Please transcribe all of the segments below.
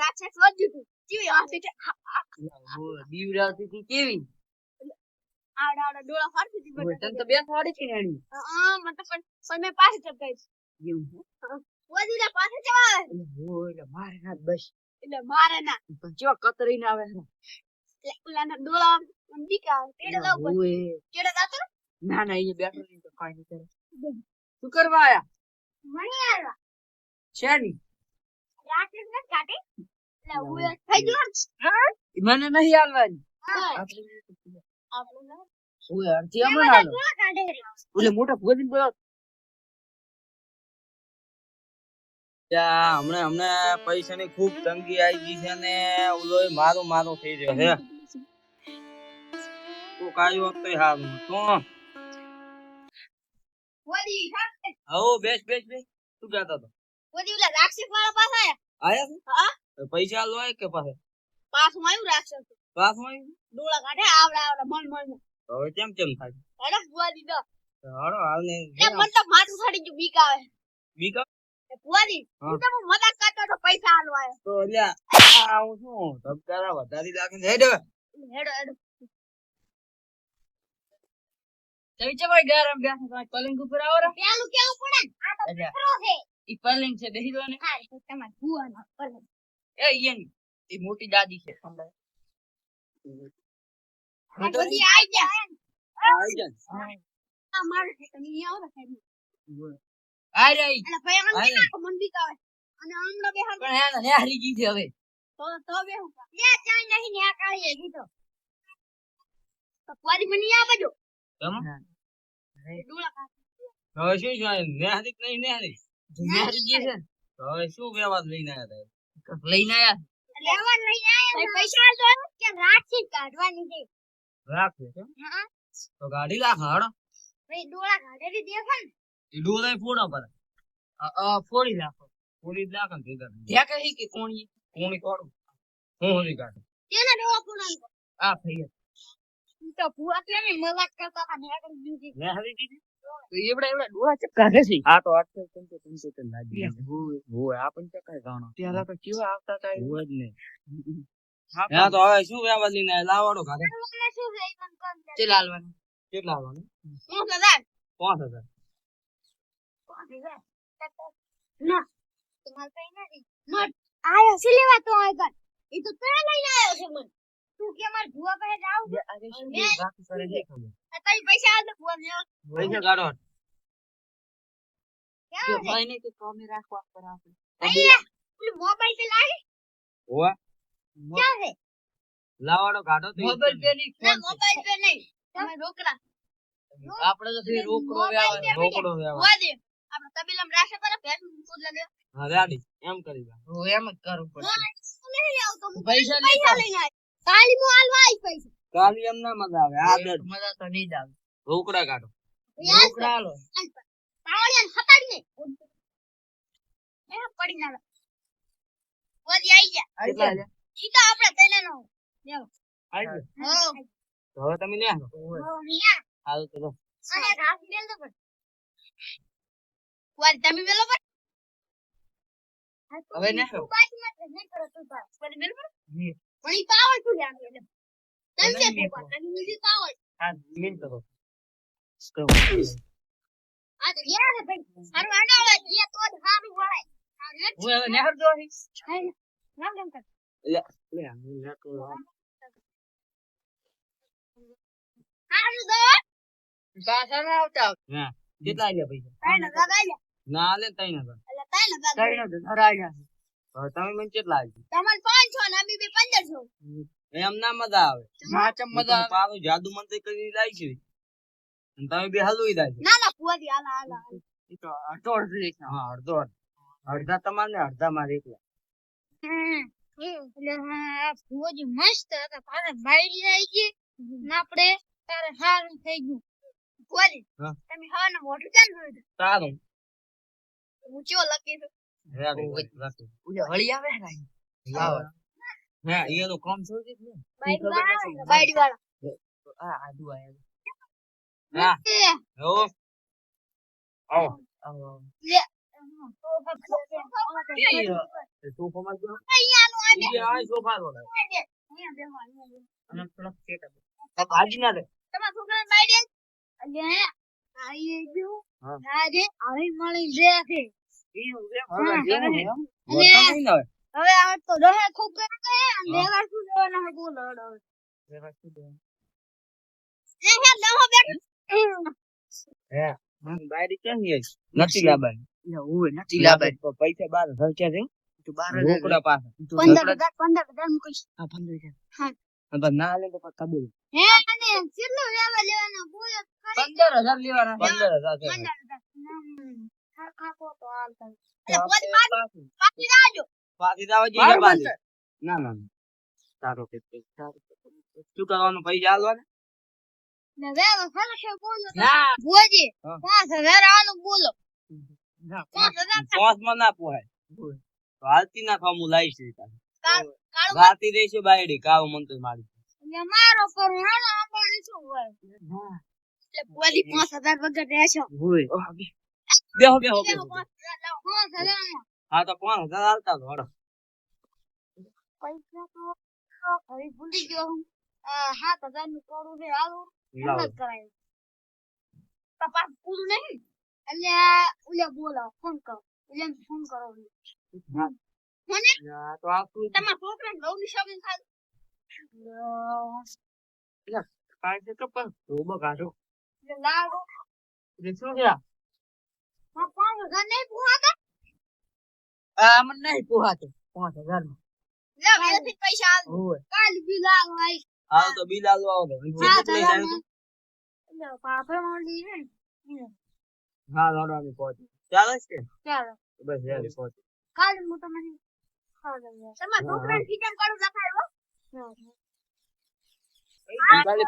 રાક્ષસ વધ્યું તું બીવડાવતી હતી કેવી? આવડા આવડા ડોળા ફરતી હતી ઓય, તને તો બેસવાડી છે ને એની હા મને તો પણ પણ પાસે ચપકાઈ એવું છે? પાસે ચવાવે એટલે મારે ના બસ. એટલે મારે ના. પણ કેવા આવે ડોળા આવે તેડે લાવ તેડે જાતો ના ના અહીંયા બેઠો નહીં તો કાંઈ નહીં કરે. શું કરવા આયા મણી આવ્યા. છે બોલો ત્યાં હમણાં હમણાં પૈસાની ખૂબ તંગી આવી ગઈ છે ને ઓલો મારો મારો થઈ રહ્યો છે. તો કાઈ વખતે હારું તો હો. બેસ બેસ બેસ. શું કહેતા તો વધી ઓલા રાક્ષસ વાળા પાસે આયા? આયા હા. છે પૈસા લો કે પાસે પાછું આવ્યું રાખશે પાસમાં આવ્યું? ડોળા કાઢે આવડા આવડા મન મન હવે કેમ કેમ થાય? હેડો બુઆદી દીધો. હાલો હાલ ને એ મને તો માથું ફાડી ગયું બીક આવે. બીક એ બુઆદી હા. હું. તો હું મજાક કરતો તો પૈસા આલવા આવ્યો તો અલ્યા આ હું શું? ધબકારા વધારી લાગે છે. હેડ. હેડો હેડો. તમે ગરમ બેઠો તમે પલંગ ઉપર આવો પેલું કેવું પડે ને? આ તો છે. ઈ પલંગ છે બેહી દો ને. હા એ તો પલંગ. એ ઈયન એ મોટી દાદી છે સંભાળ. આ બધી આઈ જા આઈ જા આ મારે છે તમે અહીંયા આવો સાહેબ. આઈ રહી. અને ભાઈ આમ. નાખો મન અને હમણાં બેહાર પણ હે ને હારી ગઈ છે હવે. તો તો બેહું લે ચાઈ નહીં ને આ કાળીએ કીધો તો. પાડી મને આ બાજુ તમ ડોળા કાઢે હવે શું છે નેહરી નહીં નેહરી? નેહરી ગઈ છે તો હવે શું વ્યવહાર લઈને આવ્યા હતા લઈને આયા લેવા લઈને પૈસા આલતો એમ કે રાખી કાઢવાની છે. રાખે કેમ હા. તો ગાડી લાખ હાડો. ડોળા દેખો ને. એ ફોડો પર. ફોડી નાખો ફોડી જ ને ભેગા. ત્યાં કહી કે કોણી કોણી? કોડું હું હોરી કાઢે. તેને ડોળા પૂરાનો આ ભાઈ તો ભૂવા કે ને મજાક કરતા હતા ને આગળ બીજી દીધી તો એવડા એવડા ડોળા ચક્કા છે. આ તો અઠસો પંચોતેર લાગી હોય આ પણ ગાણો. ત્યારે તો કેવા આવતા હતા હોય જ નહીં. હા, તો હવે શું વ્યવહાર લઈને મને કોણ તે લાલવાનું કેટલા આવવાનું હું કદાચ પાંચ હજાર. ના તમારે કઈ નથી. મત આયો સિલેવા તો આગળ. એ તો તે લઈને આવ્યો છે મન. તું કે માર ભૂવા પાસે જાવ જે આજે શું મેં- છે, બાકી કરે છે ખબર. તારી પૈસા આલ દે ભૂવા ને પૈસા કાઢો. જો ક્યાં છે? ભાઈ ને તો કામે રાખવા પર આપણે. અહીંયા પેલું મોબાઈલ પે લાગે હોવા. ક્યાં છે? લાવાડો કાઢો તો મોબાઈલ પે નહીં ના ફોન મોબાઈલ પે નહીં. તમે રોકડા. આપણે તો ફરી રોકડો મોબાઈલ વ્યવહાર પે રોકડો વ્યવહાર. ભૂવા દે. આપણે તબેલામાં રાશે પર ભેંસ કૂદલા દે હા રેડી. એમ કરી દે. હું એમ જ કરું પડશે હું નહીં આવતો. હું પૈસા પૈસા લેતા લઈને આવ્યો કાલી મો આલવા આવી પૈસા. કાલી એમ ના મજા આવે આ દર મજા તો નહીં જ આવે. રોકડા કાઢો. રોકડા આલો હટાડી હટાડીને એ પડી ના વધી આઈ જા આઈ જા ઈ તો આપણે તેને નો આઈ જા હો તો હવે તમે લે હો હાલ તો અને ઘાસ બેલ દો પણ. વાર તમે વેલો પર હવે ને તું બાજુમાં જ નહીં કરો તું પાસ વળી બેલ પણ નહીં. પણ ઈ પાવર શું લે આપણે તમે નહીં, છે નહીં, પોપા તમે બીજી પાવર હા મિલ તો આ તો યાર ભાઈ. સારું આડાવે એ તો સારું વળાય હું હવે નહેર જો રામ રામ કર લે લે આ લે તો આમ. દો પાછા ના આવતા હા કેટલા લે લે ના લે ના એટલે નો તમે મને કેટલા તમારે ને અમી બે પંદરસો એમ ના મજા આવે. ના ચમ મજા આવે? પારો જાદુ મંત્ર કરી લાવી છે. અને તમે બે હલવી દા ના ના ફુવાદી હાલા હાલા એ તો અડધો અડધો એક હા અડધો અડધો. અડધા તમારે ને અડધા મારે એકલા. હમ. એટલે હા ફુવાજી મસ્ત હતા. તારે બાયડી આવી ગઈ ને આપણે તારે હારું થઈ ગયું. ફુવાજી હા. ને હવાને કેમ જોયું સારું હું રાખો. ઓલે વળી આવે ને આવે. હા એનું કામ શું છે ને? બાયડી વાળા. બાયડી વાળા આ આદુ આયા હા એ. લે. તો હા. હા, હવે. આ તો રહે ખૂબ કરે છે અને લેવા શું દેવાના હે બોલો હડો હવે. વ્યવહાર શું દેવાનું? એ હે લેવા બેઠ હે બાયડી કેમ ગઈ? નથી લાવવાની. એ ઓય નથી. લાવવાની. તો પૈસા બાર હજાર છે? તો બાર રોકડા પાસે. તો પંદર રોકડા- હજાર પંદર હજાર મૂકીશ હા, પંદર હજાર. અને ના લે તો કબૂલ. હે અને કેટલું લેવા લેવાના બોલો ખરી પંદર હજાર લેવાના છે. પંદર હજાર છે. પંદર હજાર હમ. સરખા તો તો તો એટલે પોત આપણે પાછી પાછી લાવજો પાછી તો. ના ના. કે શું કરવાનું? ને બોલો ના. પાંચ હજાર આલો બોલો. ના, પાંચ હજાર પાંચમાં ના પોહાય. હાલતી ના ખાવા હું લાવીશ ઈ તારે. કાળ- કાળું ગાતી રહેશે બાયડી કાવ મન મારી મારો કરું હાલો અંબાણી શું હોય? એટલે પોલી પાંચ હજાર વગર રહેશો. બેહો બેહો પાંચ હજાર હા તો પાંચ હજાર હાલતા તો હડો. પૈસા તો ફરી ભૂલી ગયો હું. સાત હજારનું કરું છે હાલો. જ કરાય. તપાસ પૂરું નહીં? એટલે ઓલે બોલો ફોન કરો. એટલે ફોન કરો. મને? તો આ શું છે? તમારા બહુ નિશાન થાય કાંઈ છે તો પણ? રોબો કાઢો. એટલે શું છે આ? આ પાંચ હજાર નહીં પૂરા આ મને નહીં પોહાતો. પાંચ હજારનું. પૈસા આલ. ઓય. કાલ બી લાવો હાલ તો બિલ આલવો આવો તો. સાત લઈ હજાર જાય તો? એટલે પાપડ માંડી ને. હા લાડો અમે પહોંચી. ચાલે છે ચાલો. બસ યાર પહોંચી. કાલ હું તમને તમારા છોકરાને ફીટમ કરું લખાયો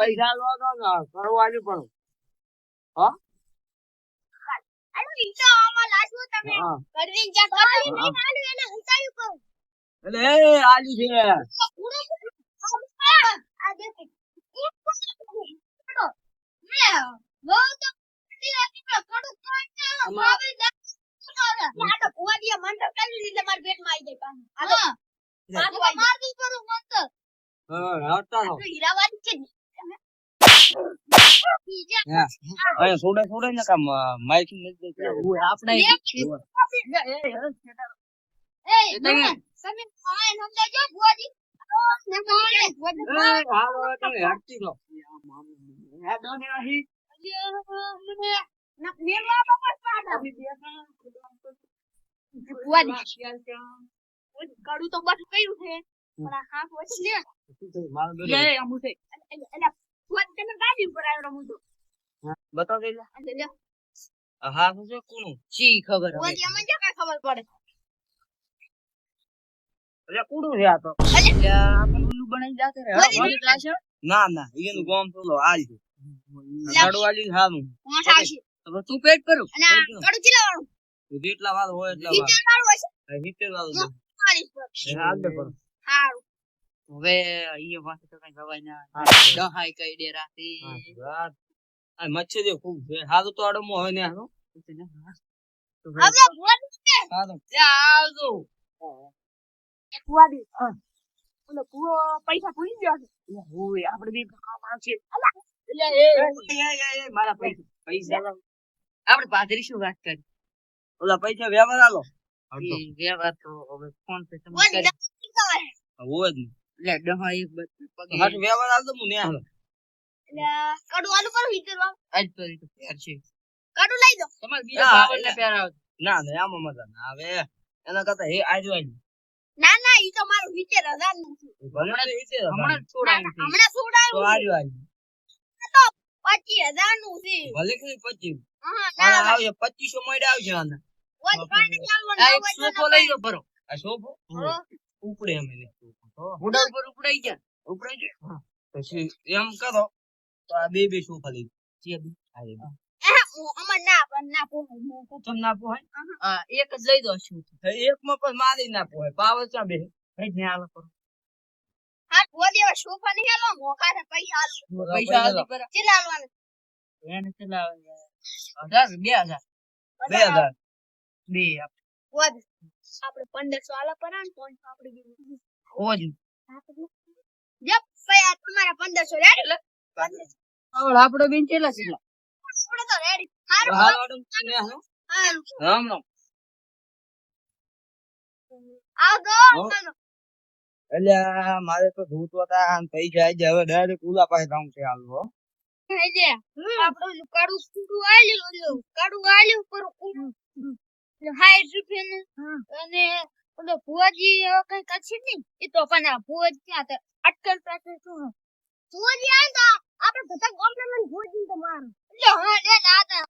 પૈસા આલવા દો ને કરવા આલ્યું પણ. હા? કરવીને જા કરી નહીં આલ્યું એને ઉતાર્યું કહું. એટલે એ આલ્યું છે. આ દી છે અહીંયા છોડે છોડે ને કામ માઇક નથી દેતી. ઓય, આપણે એ, તમે બુઆજી તો બધું કયું છે પણ આ હાથ વચ્ચે લે? મારો બેટો. લે, આમ ઉઠે. એટલે બુઆજી તમે ગાડી ઉપર આવ્યો હું તો બતાવ દે લે. એટલે હા તો જો કોનું? ચી ખબર હવે. બુઆજી અમને ક્યાં ખબર પડે? એટલે કુડું છે આ તો. એટલે આપણે ઉલ્લુ બનાવી જાતે રે. હા? ના ના એનું ગામ થોડો આલ છે. લે. ગાડું હા હાલું કોણ આવશે તો તું પેટ કરું. અને કડું ચીલા વાળું જેટલા વાળ હોય એટલા વાળું. હશે? સિત્તેર વાર ચાલીસ પર હાલ દે પણ. સારું હવે અહીંયા વાત તો કઈ ખવાય ના દહાઈ કઈ દે રાતે. આ મચ્છરીઓ ખૂબ છે. તો અડમો હોય ને કે આવજો. ઓલો પૂરો પૈસા ભૂલી ગયો છે. ઓય આપણે બી કામ આવશે એ, એ, એ, એ, મારા પૈસા. પૈસા. આપણે પાદરી શું વાત કરી? ઓલા પૈસા વ્યવહાર આલો. વ્યવહાર તો હવે ફોન પે તમે કરી દસ કહેવાય. હોય જ ને. લે દહા એક બસ વ્યવહાર આવતો દો હું ને હાલો. એટલે આલુ કરું વિચારવા આજ તો તો પ્યાર છે. કડું લઈ દો. તમારે બીજા હા, બાવળને પ્યાર આવશે. ના ના આમાં મજા ના આવે. એના કરતા હે આજો આજો ના. ના ઈ તો મારું વિચાર હજારનું છે. ભલે હમણાં તો આજો નું. છે. કે પચીસ. હા આના ના આવશે પચીસો મળે આવશે આના. ઓય કાંઈ નહીં આ એક સોફો લઈ લો ભરો. આ સોફો? હા. ઉપડે અમે ને ઉપર ઉપડાઈ ગયા. પછી એમ કરો. તો આ બે બે શું પોહાય હા એક જ લઈ દો શું તો એકમાં પણ મારી ના પોહાય. પાવર ચા બે? કઈ ને આલો કરો. હા નહીં મોકા ને પૈસા પૈસા આલી પર કેટલા એને કેટલા હજાર બે હજાર. બે હજાર. બે આપણે પંદરસો આલા પર ને પાંચસો આપણે ઓજ જપ ભાઈ તમારા પંદરસો રેડી. આવડ આપડો બેન ચેલા ચેલા આપડે તો રેડી હારું? રામ રામ. આવજો અલ્યા મારે તો ધૂત હતા અને પૈસા આવી ગયા હવે ડાયરેક્ટ ઉલા પાસે જાઉં છે હાલ હો. એટલે આપણે કાળું સ્કૂટું આલ્યું કાળું આલ્યું પર હાઈટ રૂપિયાનું. અને ઓલો ભુવાજી કઈ કચ્છી નહીં? એ તો પણ આ ભુવાજી ક્યાં હતા? અટકલ પાસે શું? ભુવાજી આ તો. આપણે બધા ગામના મને ભુવાજી તો મારો. એટલે હા લે તો